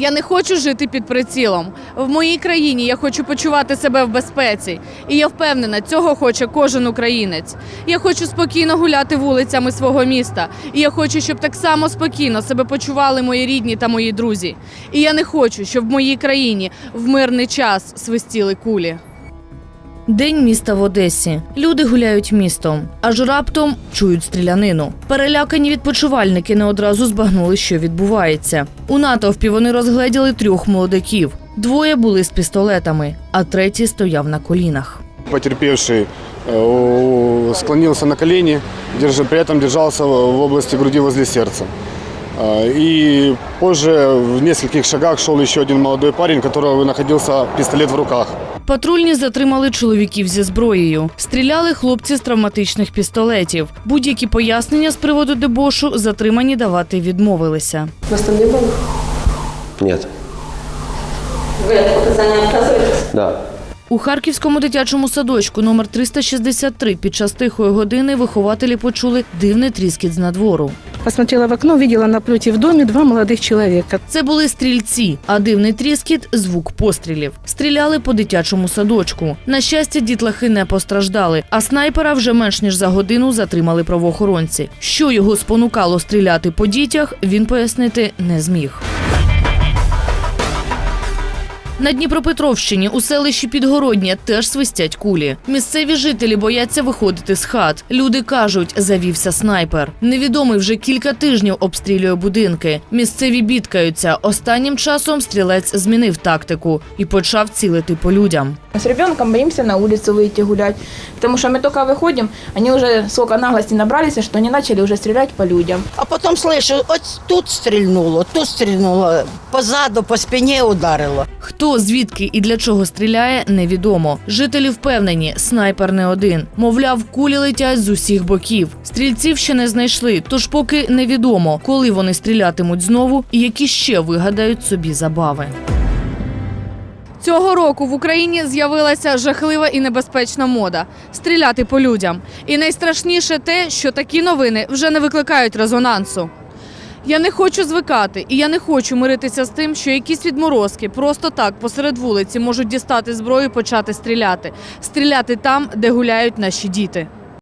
Я не хочу жити під прицілом. В моїй країні я хочу почувати себе в безпеці. І я впевнена, цього хоче кожен українець. Я хочу спокійно гуляти вулицями свого міста. І я хочу, щоб так само спокійно себе почували мої рідні та мої друзі. І я не хочу, щоб в моїй країні в мирний час свистіли кулі. День міста в Одесі. Люди гуляють містом, аж раптом чують стрілянину. Перелякані відпочивальники не одразу збагнули, що відбувається. У натовпі вони розгледіли трьох молодиків. Двоє були з пістолетами, а третій стояв на колінах. Потерпевший у- склонился на держа, при этом держался в области груди возле сердца. А, И позже в нескольких шагах шел еще один молодой парень, у которого находился пистолет в руках. Патрульні затримали чоловіків зі зброєю. Стріляли хлопці з травматичних пістолетів. Будь-які пояснення з приводу дебошу затримані давати відмовилися. Вас там не было? Нет. Вы от показания отказываетесь? Да. У харківському дитячому садочку номер 363 під час тихої години вихователі почули дивний тріскіт з надвору. Посмотрела в окно, видела напротив домі два молодих чоловіка. Це були стрільці, а дивний тріскіт звук пострілів. Стріляли по дитячому садочку. На щастя, дітлахи не постраждали, а снайпера вже менш ніж за годину затримали правоохоронці. Що його спонукало стріляти по дітях, він пояснити не зміг. На Дніпропетровщині у селищі Підгородня теж свистять кулі. Місцеві жителі бояться виходити з хат. Люди кажуть, завівся снайпер. Невідомий вже кілька тижнів обстрілює будинки. Місцеві бідкаються. Останнім часом стрілець змінив тактику і почав цілити по людям. С ребенком боимся на улицу выйти гулять, потому что мы только выходим, они уже сколько наглости набрались, что они начали уже стрелять по людям. А потім слышу, ось тут стрільнуло, тут стрільнуло, позаду, по спині ударило. Хто звідки і для чого стріляє, невідомо. Жителі впевнені, снайпер не один. Мовляв, кулі летять з усіх боків. Стрільців ще не знайшли, тож поки невідомо, коли вони стрілятимуть знову і які ще вигадають собі забави. Цього року в Україні з'явилася жахлива і небезпечна мода стріляти по людям. І найстрашніше те, що такі новини вже не викликають резонансу. Я не хочу звикати, і я не хочу миритися з тим, що якісь відморозки просто так посеред вулиці можуть дістати зброю і почати стріляти. Стріляти там, де гуляють наші діти.